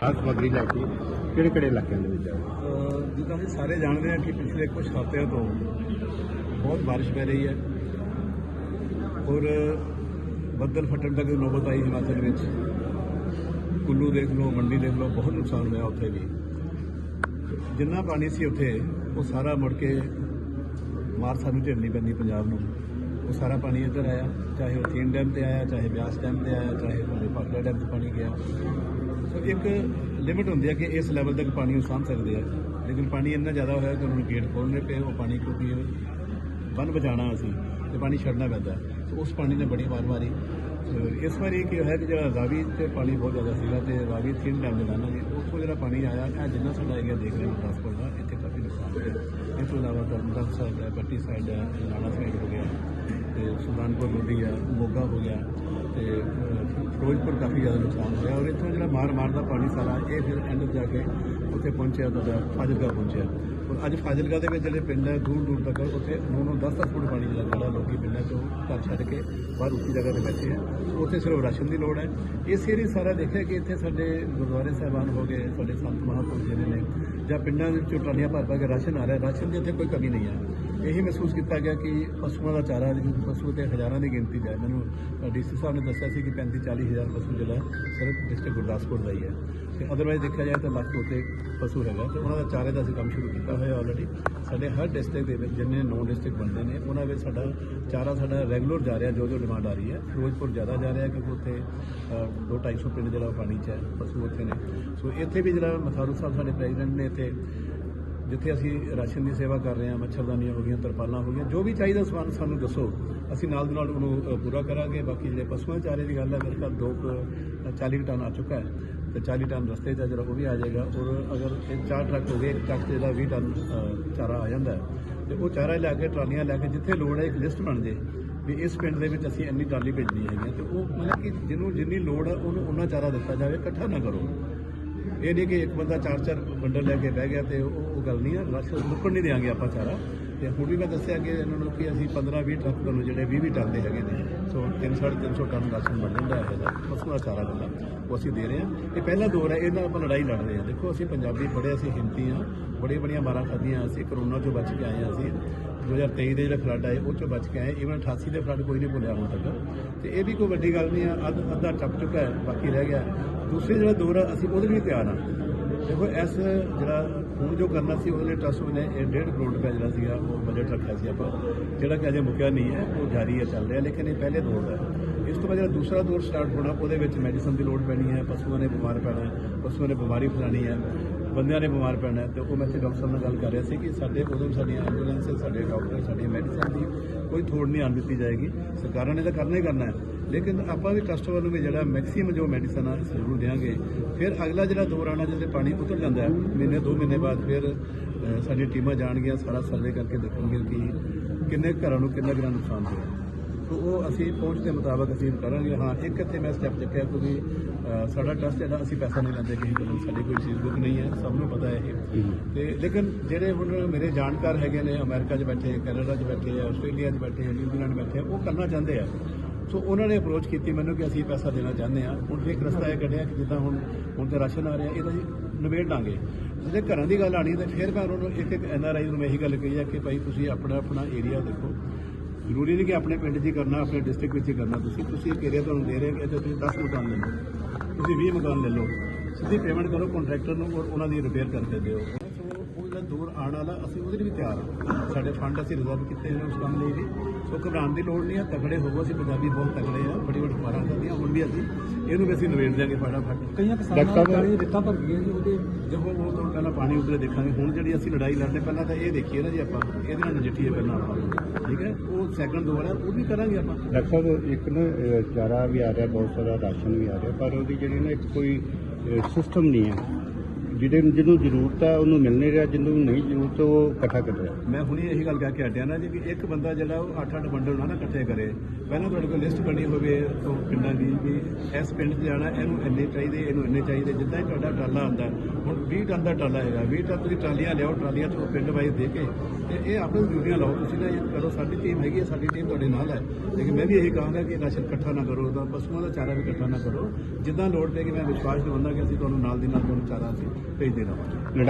ਖਾਸ ਸਮੱਗਰੀ ਲੈ ਕੇ ਕਿਹੜੇ ਕਿਹੜੇ ਇਲਾਕਿਆਂ ਦੇ ਵਿੱਚ ਆਏ ਜਿੱਦਾਂ ਅਸੀਂ ਸਾਰੇ ਜਾਣਦੇ ਹਾਂ ਕਿ ਪਿਛਲੇ ਕੁਝ ਹਫ਼ਤਿਆਂ ਤੋਂ ਬਹੁਤ ਬਾਰਿਸ਼ ਪੈ ਰਹੀ ਹੈ ਔਰ ਬੱਦਲ ਫਟਣ ਤੱਕ ਨੌਬਤ ਆਈ ਹਿਮਾਚਲ ਵਿੱਚ। ਕੁੱਲੂ ਦੇਖ ਲਓ, ਮੰਡੀ ਦੇਖ ਲਓ, ਬਹੁਤ ਨੁਕਸਾਨ ਹੋਇਆ ਉੱਥੇ ਵੀ। ਜਿੰਨਾ ਪਾਣੀ ਸੀ ਉੱਥੇ, ਉਹ ਸਾਰਾ ਮੁੜ ਕੇ ਮਾਰ ਸਾਨੂੰ ਝੇਲਣੀ ਪੈਂਦੀ ਪੰਜਾਬ ਨੂੰ। ਉਹ ਸਾਰਾ ਪਾਣੀ ਇੱਧਰ ਆਇਆ, ਚਾਹੇ ਉਹ ਥੀਨ ਡੈਮ ਤੇ ਆਇਆ, ਚਾਹੇ ਬਿਆਸ ਡੈਮ ਤੇ ਆਇਆ, ਚਾਹੇ ਉਹਦੇ ਭਾਖੜਾ ਡੈਮ ਤੇ ਪਾਣੀ ਗਿਆ। ਸੋ ਇੱਕ ਲਿਮਿਟ ਹੁੰਦੀ ਹੈ ਕਿ ਇਸ ਲੈਵਲ ਤੱਕ ਪਾਣੀ ਉਹ ਸਾਂਭ ਸਕਦੇ ਆ। ਲੇਕਿਨ ਪਾਣੀ ਇੰਨਾ ਜ਼ਿਆਦਾ ਹੋਇਆ ਕਿ ਉਹਨਾਂ ਨੂੰ ਗੇਟ ਖੋਲ੍ਹਣੇ ਪਏ, ਉਹ ਪਾਣੀ ਕਿਉਂਕਿ ਬੰਨ ਬਚਾਉਣਾ ਅਸੀਂ ਤੇ ਪਾਣੀ ਛੱਡਣਾ ਪੈਂਦਾ। ਸੋ ਉਸ ਪਾਣੀ ਨੇ ਬੜੀ ਵਾਰ ਮਾਰੀ ਇਸ ਵਾਰੀ ਕੀ ਹੋਇਆ ਕਿ ਜਿਹੜਾ ਰਾਵੀ ਤੇ ਪਾਣੀ ਬਹੁਤ ਜ਼ਿਆਦਾ ਸੀਗਾ ਤੇ ਰਾਵੀ ਥੀਨ ਡੈਮ ਜਿਹੜਾ ਨਾ ਜੀ ਉੱਥੋਂ ਜਿਹੜਾ ਪਾਣੀ ਆਇਆ, ਇਹ ਜਿੰਨਾ ਸਾਡਾ ਏਰੀਆ ਦੇਖ ਰਹੇ ਹਾਂ ਟਰਾਂਸਪੋਰਟ ਦਾ, ਇੱਥੇ ਕਾਫੀ ਨੁਕਸਾਨ ਹੋਇਆ। ਇਸ ਤੋਂ ਇਲਾਵਾ ਤਰਨਤਾਰਨ ਸਾਈਡ ਹੈ ਪੱਟੀ ਸਾਈਡ ਹੈ ਲਾਣਾ ਸਾਈਡ ਹੋ ਗਿਆ। ਤੇ ਸੁਲਤਾਨਪੁਰ ਲੋਧੀ ਆ, ਮੋਗਾ ਹੋ ਗਿਆ ਤੇ ਫਿਰੋਜ਼ਪੁਰ ਕਾਫੀ ਜ਼ਿਆਦਾ ਨੁਕਸਾਨ ਹੋਇਆ ਔਰ ਇੱਥੋਂ ਜਿਹੜਾ ਮਾਰ ਮਾਰ ਦਾ ਪਾਣੀ ਸਾਰਾ, ਇਹ ਫਿਰ ਐਂਡ ਜਾ ਕੇ ਉੱਥੇ ਪਹੁੰਚਿਆ ਤੁਹਾਡਾ ਫਾਜ਼ਿਲਕਾ ਪਹੁੰਚਿਆ। ਔਰ ਅੱਜ ਫਾਜ਼ਿਲਕਾ ਦੇ ਵਿੱਚ ਜਿਹੜੇ ਪਿੰਡ ਹੈ ਦੂਰ ਦੂਰ ਤੱਕ ਉੱਥੇ 9-9 10-10 ਫੁੱਟ ਪਾਣੀ ਜਿਹੜਾ ਖੜਾ ਲੋਕੀ ਪਿੰਡਾਂ ਚੋਂ ਘਰ ਛੱਡ ਕੇ ਬਾਹਰ ਉੱਚੀ ਜਗ੍ਹਾ ਤੇ ਬੈਠੇ ਆ। ਉੱਥੇ ਸਿਰਫ ਰਾਸ਼ਨ ਦੀ ਲੋੜ ਹੈ। ਇਸ ਏਰੀਏ ਸਾਰਾ ਦੇਖਿਆ ਕਿ ਇੱਥੇ ਸਾਡੇ ਗੁਰਦੁਆਰੇ ਸਾਹਿਬਾਨ ਹੋ ਗਏ, ਸਾਡੇ ਸੰਤ ਮਹਾਂਪੁਰਖ ਜਿਹੜੇ ਨੇ ਜਾਂ ਪਿੰਡਾਂ ਦੇ ਵਿੱਚੋਂ ਟਰਾਲੀਆਂ ਭਰ ਭਰ ਕੇ ਰਾਸ਼ਨ ਆ ਰਿਹਾ, ਰਾਸ਼ਨ ਦੀ ਇੱਥੇ ਕੋਈ ਕਮੀ ਨਹੀਂ ਹੈ। ਇਹੀ ਮਹਿਸੂਸ ਕੀਤਾ ਗਿਆ ਕਿ ਪਸ਼ੂਆਂ ਦਾ ਚਾਰਾ ਪਸ਼ੂ ਤੇ ਹਜ਼ਾਰਾਂ ਦੀ ਗਿਣਤੀ ਦਾ ਹੈ। ਮੈਨੂੰ ਡੀਸੀ ਸਾਹਿਬ ਨੇ ਦੱਸਿਆ ਸੀ ਕਿ 35 40 ਹਜ਼ਾਰ ਪਸ਼ੂ ਜਿਹੜਾ ਸਿਰਫ ਡਿਸਟ੍ਰਿਕਟ ਗੁਰਦਾਸਪੁਰ ਦਾ ਹੀ ਹੈ। ਤੇ ਅਦਰਵਾਈਜ਼ ਦੇਖਿਆ ਜਾਏ ਤਾਂ ਲੱਖ ਉੱਤੇ ਪਸ਼ੂ ਹੈਗਾ ਤੇ ਉਹਨਾਂ ਦਾ ਚਾਰੇ ਦਾ ਅਸੀਂ ਕੰਮ ਸ਼ੁਰੂ ਕੀਤਾ ਹੋਇਆ ਆਲਰੇਡੀ ਸਾਡੇ ਹਰ ਡਿਸਟ੍ਰਿਕਟ ਦੇ ਵਿੱਚ ਜਿੰਨੇ ਨੌ ਡਿਸਟ੍ਰਿਕਟ ਬਣਦੇ ਨੇ, ਉਹਨਾਂ ਵਿੱਚ ਸਾਡਾ ਚਾਰਾ ਸਾਡਾ ਰੈਗੂਲਰ ਜਾ ਰਿਹਾ ਜੋ ਜੋ ਡਿਮਾਂਡ ਆ ਰਹੀ ਹੈ। ਫਿਰੋਜ਼ਪੁਰ ਜ਼ਿਆਦਾ ਜਾ ਰਿਹਾ ਕਿਉਂਕਿ ਉੱਥੇ 2-250 ਪਿੰਡ ਜਿਹੜਾ ਉਹ ਪਾਣੀ 'ਚ ਹੈ, ਪਸ਼ੂ ਉੱਥੇ ਨੇ। ਸੋ ਇੱਥੇ ਵੀ ਜਿਹੜਾ ਮਥਾਰੂ ਸਾਹਿਬ ਸਾਡੇ ਪ੍ਰੈਜ਼ੀਡੈਂਟ ਨੇ ਇੱਥੇ ਜਿੱਥੇ ਅਸੀਂ ਰਾਸ਼ਨ ਦੀ ਸੇਵਾ ਕਰ ਰਹੇ ਹਾਂ ਮੱਛਰਦਾਨੀਆਂ ਹੋ ਗਈਆਂ ਤਰਪਾਲਾਂ ਹੋ ਗਈਆਂ ਜੋ ਵੀ ਚਾਹੀਦਾ ਸਮਾਨ ਸਾਨੂੰ ਦੱਸੋ। ਅਸੀਂ ਨਾਲ ਦੀ ਨਾਲ ਉਹਨੂੰ ਪੂਰਾ ਕਰਾਂਗੇ। ਬਾਕੀ ਜਿਹੜੇ ਪਸ਼ੂਆਂ ਚਾਰੇ ਦੀ ਗੱਲ ਹੈ ਮੇਰੇ ਖਿਆਲ ਦੋ ਕੁ, ਅ, 40 ਕੁ ਟਨ ਆ ਚੁੱਕਾ ਹੈ। ਤੇ 40 ਟਨ ਰਸਤੇ 'ਚ ਜਿਹੜਾ ਉਹ ਵੀ ਆ ਜਾਏਗਾ। ਔਰ ਅਗਰ ਇਹ ਚਾਰ ਟਰੱਕ ਹੋ ਗਏ ਇੱਕ ਟਰੱਕ 'ਤੇ ਜਿਹੜਾ 20 ਟਨ ਚਾਰਾ ਆ ਜਾਂਦਾ ਹੈ। ਤੇ ਉਹ ਚਾਰਾ ਲੈ ਕੇ ਟਰਾਲੀਆਂ ਲੈ ਕੇ ਜਿੱਥੇ ਲੋੜ ਹੈ ਇੱਕ ਲਿਸਟ ਬਣ ਜੇ ਵੀ ਇਸ ਪਿੰਡ ਦੇ ਵਿੱਚ ਅਸੀਂ ਇੰਨੀ ਟਰਾਲੀ ਭੇਜਣੀ ਹੈਗੀ ਹੈ। ਤੇ ਉਹ ਮਤਲਬ ਕਿ ਜਿਹਨੂੰ ਜਿੰਨੀ ਲੋੜ ਹੈ ਉਹਨੂੰ ਉਹਨਾਂ ਚਾਰਾ ਦਿੱਤਾ ਜਾਵੇ ਇਕੱਠਾ ਨਾ ਕਰੋ। ਇਹ ਨਹੀਂ ਕਿ ਇੱਕ ਬੰਦਾ ਚਾਰ ਚਾਰ ਬੰਡਲ ਲੈ ਕੇ ਬਹਿ ਗਿਆ ਤੇ ਉਹ ਗੱਲ ਨਹੀਂ ਆ ਰਸ਼ ਮੁੱਕਣ ਨਹੀਂ ਦੇਾਂਗੇ ਆਪਾਂ ਚਾਰਾ ਤੇ ਹੁਣ ਵੀ ਮੈਂ ਦੱਸਿਆ ਕਿ ਇਹਨਾਂ ਨੂੰ ਕਿ ਅਸੀਂ 15 20 ਟਰੱਕ ਤੁਹਾਨੂੰ ਜਿਹੜੇ 20 20 ਟਨ ਦੇ ਹੈਗੇ ਨੇ, ਸੋ 300 350 ਟਨ ਰਾਸ਼ਨ ਬਣ ਦਾ ਹੈ ਇਹਦਾ ਪਸ਼ੂਆਂ ਦਾ ਚਾਰਾ ਜਿਹੜਾ ਉਹ ਅਸੀਂ ਦੇ ਰਹੇ ਹਾਂ। ਇਹ ਪਹਿਲਾ ਦੌਰ ਹੈ, ਇਹਨਾਂ ਨਾਲ ਆਪਾਂ ਲੜਾਈ ਲੜ ਰਹੇ ਹਾਂ। ਦੇਖੋ, ਅਸੀਂ ਪੰਜਾਬੀ ਬੜੇ ਅਸੀਂ ਹਿੰਮਤੀ ਹਾਂ ਬੜੀ ਬੜੀਆਂ ਮਾਰਾਂ ਖਾਧੀਆਂ, ਅਸੀਂ ਕਰੋਨਾ ਤੋਂ ਬਚ ਕੇ ਆਏ ਹਾਂ ਅਸੀਂ। 2023 ਦੇ ਜਿਹੜਾ ਫਲੱਡ ਆਏ, ਉਹ ਚੋਂ ਬਚ ਕੇ ਆਏ ਇਵਨ 88 ਦੇ ਫਲੱਡ ਕੋਈ ਨਹੀਂ ਭੁੱਲਿਆ ਹੁਣ ਤੱਕ। ਤੇ ਇਹ ਵੀ ਕੋਈ ਵੱਡੀ ਗੱਲ ਨਹੀਂ ਆ, ਅੱਧ ਅੱਧਾ ਟੱਪ ਚੁੱਕਾ ਹੈ, ਬਾਕੀ ਰਹਿ ਗਿਆ। ਦੂਸਰੇ ਜਿਹੜਾ ਦੌਰ ਆ, ਅਸੀਂ ਉਹਦੇ ਲਈ ਤਿਆਰ ਹਾਂ। ਦੇਖੋ, ਇਸ ਜਿਹੜਾ ਹੁਣ ਜੋ ਕਰਨਾ ਸੀ, ਉਹਦੇ ਲਈ ਟਰਸਟ ਨੇ ਇਹ 1.5 ਕਰੋੜ ਰੁਪਏ ਜਿਹੜਾ ਸੀਗਾ, ਉਹ ਬਜਟ ਰੱਖਿਆ ਸੀ ਆਪਾਂ। ਜਿਹੜਾ ਕਿ ਅਜੇ ਮੁੱਕਿਆ ਨਹੀਂ ਹੈ, ਉਹ ਜਾਰੀ ਹੈ, ਚੱਲ ਰਿਹਾ, ਲੇਕਿਨ ਇਹ ਪਹਿਲੇ ਦੌਰ ਦਾ ਇਸ ਤੋਂ ਬਾਅਦ ਜਿਹੜਾ ਦੂਸਰਾ ਦੌਰ ਸਟਾਰਟ ਹੋਣਾ, ਉਹਦੇ ਵਿੱਚ ਮੈਡੀਸਨ ਦੀ ਲੋੜ ਪੈਣੀ ਹੈ, ਪਸ਼ੂਆਂ ਨੇ ਬਿਮਾਰ ਪੈਣਾ ਪਸ਼ੂਆਂ ਨੇ ਬਿਮਾਰੀ ਫੈਲਾਣੀ ਹੈ, ਬੰਦਿਆਂ ਨੇ ਬਿਮਾਰ ਪੈਣਾ ਹੈ। ਤੇ ਉਹ ਮੈਂ ਇੱਥੇ ਡਾਕਟਰ ਸਾਹਿਬ ਨਾਲ ਗੱਲ ਕਰ ਰਿਹਾ ਸੀ ਕਿ ਸਾਡੇ ਉਦੋਂ ਸਾਡੀਆਂ ਐਂਬੂਲੈਂਸ ਸਾਡੇ ਡਾਕਟਰ ਸਾਡੀਆਂ ਮੈਡੀਸਨ ਦੀ ਕੋਈ ਥੋੜ ਨਹੀਂ ਆਉਣ ਦਿੱਤੀ ਜਾਏਗੀ। ਸਰਕਾਰਾਂ ਨੇ ਤਾਂ ਕਰਨਾ ਹੀ ਕਰਨਾ ਹੈ। ਲੇਕਿਨ ਆਪਾਂ ਵੀ ਟਰਸਟ ਵੱਲੋਂ ਵੀ ਜਿਹੜਾ ਮੈਕਸਿਮਮ ਜੋ ਮੈਡੀਸਨ ਆ ਜ਼ਰੂਰ ਦੇਵਾਂਗੇ ਫਿਰ ਅਗਲਾ ਜਿਹੜਾ ਦੌਰ ਆਣਾ ਜਦੋਂ ਪਾਣੀ ਉਤਰ ਜਾਂਦਾ ਹੈ ਮਹੀਨੇ ਦੋ ਮਹੀਨੇ ਬਾਅਦ ਫਿਰ ਅ, ਸਾਡੀਆਂ ਟੀਮਾਂ ਜਾਣਗੀਆਂ ਸਾਰਾ ਸਰਵੇ ਕਰਕੇ ਦੇਖਣਗੇ ਕਿ ਕਿੰਨੇ ਘਰਾਂ ਨੂੰ ਕਿੰਨਾ ਕਿੰਨਾ ਨੁਕਸਾਨ ਹੋਇਆ। ਤੋ ਉਹ ਅਸੀਂ ਪਹੁੰਚ ਦੇ ਮੁਤਾਬਕ ਅਸੀਂ ਕਰਾਂਗੇ। ਹਾਂ ਇੱਕ ਇੱਥੇ ਮੈਂ ਸਟੈਪ ਚੱਕਿਆ ਕਿਉਂਕਿ ਸਾਡਾ ਟਰਸਟ ਜਿਹੜਾ ਅਸੀਂ ਪੈਸਾ ਨਹੀਂ ਲੈਂਦੇ ਕਿਸੇ ਕੋਲੋਂ ਸਾਡੀ ਕੋਈ ਚੀਜ਼ ਬੁੱਕ ਨਹੀਂ ਹੈ ਸਭ ਨੂੰ ਪਤਾ ਹੈ ਇਹ। ਤੇ ਲੇਕਿਨ ਜਿਹੜੇ ਹੁਣ ਮੇਰੇ ਜਾਣਕਾਰ ਹੈਗੇ ਨੇ ਅਮਰੀਕਾ 'ਚ ਬੈਠੇ ਕੈਨੇਡਾ 'ਚ ਬੈਠੇ ਆਸਟ੍ਰੇਲੀਆ 'ਚ ਬੈਠੇ ਨਿਊਜ਼ੀਲੈਂਡ ਬੈਠੇ ਉਹ ਕਰਨਾ ਚਾਹੁੰਦੇ ਆ। ਸੋ ਉਹਨਾਂ ਨੇ ਅਪਰੋਚ ਕੀਤੀ, ਮੈਨੂੰ ਕਿ ਅਸੀਂ ਪੈਸਾ ਦੇਣਾ ਚਾਹੁੰਦੇ ਹਾਂ। ਹੁਣ ਇੱਕ ਰਸਤਾ ਇਹ ਕੱਢਿਆ ਕਿ ਜਿੱਦਾਂ ਹੁਣ ਹੁਣ ਤੇ ਰਾਸ਼ਨ ਆ ਰਿਹਾ ਇਹਦਾ ਜੀ ਨਿਬੇੜ ਲਾਂਗੇ। ਜਿਹੜੇ ਘਰਾਂ ਦੀ ਗੱਲ ਆਣੀ ਤੇ ਫਿਰ ਮੈਂ ਉਹਨਾਂ ਨੂੰ ਇੱਕ ਇੱਕ ਐਨਆਰਆਈ ਨੂੰ ਮੈਂ ਇਹੀ ਗੱਲ ਕਹੀ ਆ ਕਿ ਭਾਈ ਤੁਸੀਂ ਆਪਣਾ ਆਪਣਾ ਏਰੀਆ ਦੇਖੋ। ਜ਼ਰੂਰੀ ਨਹੀਂ ਕਿ ਆਪਣੇ ਪਿੰਡ 'ਚ ਹੀ ਕਰਨਾ, ਆਪਣੇ ਡਿਸਟ੍ਰਿਕਟ ਵਿੱਚ ਹੀ ਕਰਨਾ। ਤੁਸੀਂ ਤੁਸੀਂ ਇੱਕ ਏਰੀਆ ਤੁਹਾਨੂੰ ਦੇ ਰਹੇ ਕਿ ਇੱਥੇ ਤੁਸੀਂ 10 ਮਕਾਨ ਲੈ ਲਓ। ਤੁਸੀਂ 20 ਮਕਾਨ ਲੈ ਲਓ। ਸਿੱਧੀ ਪੇਮੈਂਟ ਕਰੋ ਕੰਟਰੈਕਟਰ ਨੂੰ ਔਰ ਉਹਨਾਂ ਦੀ ਰਿਪੇਅਰ ਕਰਦੇ ਦਿਓ ਸੋ ਉਹ ਜਿਹੜਾ ਦੂਰ ਆਉਣ ਵਾਲਾ, ਅਸੀਂ ਉਹਦੇ ਲਈ ਵੀ ਤਿਆਰ ਹਾਂ। ਸਾਡੇ ਫੰਡ ਅਸੀਂ ਰਿਜ਼ਰਵ ਕੀਤੇ ਨੇ ਉਸ ਕੰਮ ਲਈ ਵੀ। ਸੋ ਘਬਰਾਉਣ ਦੀ ਲੋੜ ਨਹੀਂ ਹੈ ਤਕੜੇ ਹੋਵੋ ਅਸੀਂ ਪੰਜਾਬੀ ਬਹੁਤ ਤਕੜੇ ਆ ਬੜੀ ਬੜੀ ਮਾਰਾਂ ਕਰਦੀਆਂ ਹੁਣ ਵੀ ਅਸੀਂ ਇਹਨੂੰ ਵੀ ਅਸੀਂ ਨਿਬੇੜ ਦਿਆਂਗੇ ਫਟਾਫਟ। ਕਈਆਂ ਕਿਸਾਨਾਂ ਦਾ ਦਿੱਤਾ ਭਰ ਗਈਆਂ ਜੀ ਉਹਦੇ ਜਦੋਂ ਉਹ ਤੋਂ ਪਹਿਲਾਂ ਪਾਣੀ ਉਤਰੇ ਦੇਖਾਂਗੇ ਹੁਣ ਜਿਹੜੀ ਅਸੀਂ ਲੜਾਈ ਲੜਨੇ ਪਹਿਲਾਂ ਤਾਂ ਇਹ ਦੇਖੀਏ ਨਾ ਜੀ ਆਪਾਂ ਇਹਦੇ ਨਾਲ ਨਜਿੱਠੀਏ ਪਹਿਲਾਂ ਆਪਾਂ। ਠੀਕ ਹੈ? ਉਹ ਸੈਕੰਡ ਦੋ ਵਾਲਾ ਉਹ ਵੀ ਕਰਾਂਗੇ ਆਪਾਂ। ਡਾਕਟਰ ਸਾਹਿਬ ਇੱਕ ਨਾ ਚਾਰਾ ਵੀ ਆ ਰਿਹਾ ਬਹੁਤ ਸਾਰਾ ਰਾਸ਼ਨ ਵੀ ਆ ਰਿਹਾ ਪਰ ਉਹਦੀ ਜਿਹੜੀ ਨਾ ਇੱਕ ਕੋਈ ਸਿਸਟਮ ਨਹੀਂ ਹੈ। ਜਿਹੜੇ ਜਿਹਨੂੰ ਜ਼ਰੂਰਤ ਹੈ ਉਹਨੂੰ ਮਿਲ ਨਹੀਂ ਰਿਹਾ, ਜਿਹਨੂੰ ਨਹੀਂ ਜ਼ਰੂਰਤ, ਉਹ ਇਕੱਠਾ ਕਰ ਰਿਹਾ। ਮੈਂ ਹੁਣੀ ਇਹੀ ਗੱਲ ਕਹਿ ਕੇ ਹਟਿਆ ਨਾ ਜੀ ਕਿ ਇੱਕ ਬੰਦਾ ਜਿਹੜਾ ਉਹ 8-8 ਬੰਡਲ ਨਾ ਨਾ ਇਕੱਠੇ ਕਰੇ, ਪਹਿਲਾਂ ਤੁਹਾਡੇ ਕੋਲ ਲਿਸਟ ਬਣੀ ਹੋਵੇ ਉਹ ਪਿੰਡਾਂ ਦੀ ਵੀ ਇਸ ਪਿੰਡ 'ਚ ਜਾਣਾ, ਇਹਨੂੰ ਇੰਨੇ ਚਾਹੀਦੇ, ਇਹਨੂੰ ਇੰਨੇ ਚਾਹੀਦੇ, ਜਿੱਦਾਂ ਹੀ ਤੁਹਾਡਾ ਟਰਾਲਾ ਆਉਂਦਾ, ਹੁਣ 20 ਟਨ ਦਾ ਟਰਾਲਾ ਹੈਗਾ 20 ਟਨ ਤੁਸੀਂ ਟਰਾਲੀਆਂ ਲਿਆਓ, ਟਰਾਲੀਆਂ 'ਚ ਪਿੰਡ ਵਾਈਜ਼ ਦੇ ਕੇ, ਤੇ ਇਹ ਆਪਣੇ ਡਿਊਟੀਆਂ ਲਾਓ, ਤੁਸੀਂ ਨਾ ਇਹ ਕਰੋ, ਸਾਡੀ ਟੀਮ ਹੈਗੀ ਹੈ, ਸਾਡੀ ਟੀਮ ਤੁਹਾਡੇ ਨਾਲ ਹੈ, ਲੇਕਿਨ ਮੈਂ ਵੀ ਇਹੀ ਕਹਾਂਗਾ ਕਿ ਰਾਸ਼ਨ ਇਕੱਠਾ ਨਾ ਕਰੋ, ਤਾਂ ਪਸ਼ੂਆਂ ਦਾ ਚਾਰਾ ਵੀ ਇਕੱਠਾ ਨਾ ਕਰੋ, ਜਿੱਦਾਂ ਲੋੜ ਪਏਗੀ ਮੈਂ ਵਿਸ਼ਵਾਸ ਦਿਵਾਉਂਦਾ ਕਿ ਅਸੀਂ ਤੁਹਾਨੂੰ ਨਾਲ ਦੀ ਨਾਲ ਤੁਹਾਨੂੰ ਚਾਰਾ ਅਸੀਂ ਭੇਜ ਦੇਣਾ। ਲੜਾਈ